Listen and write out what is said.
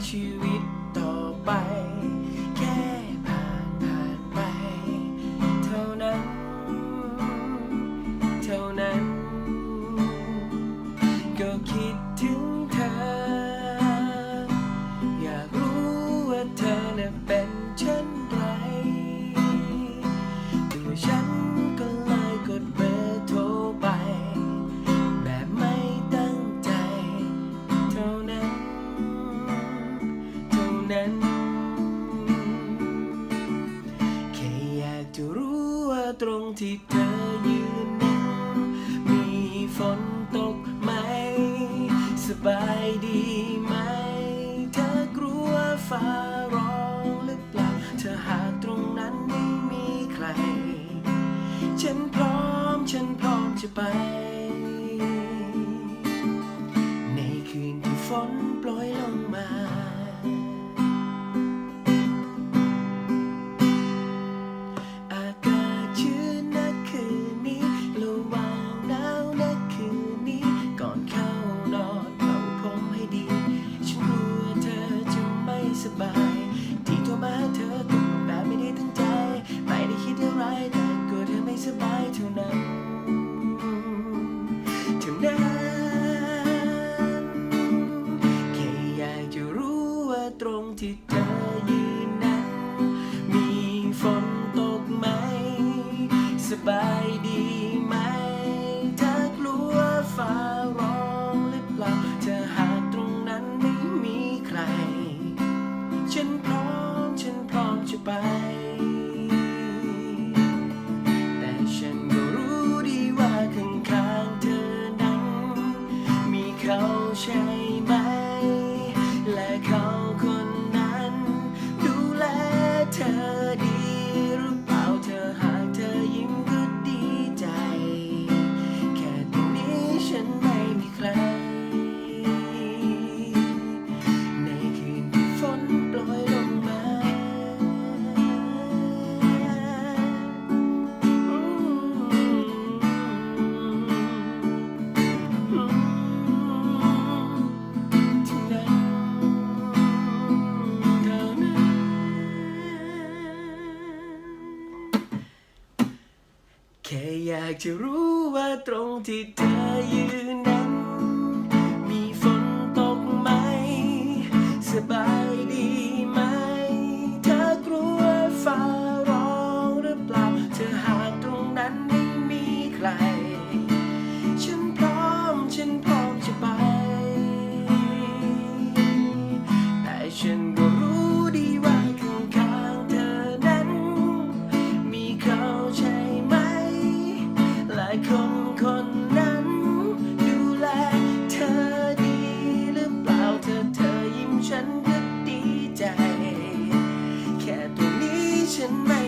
you ตรงที่เธอ อยากจะรู้ว่าตรงที่เธอยืน In man.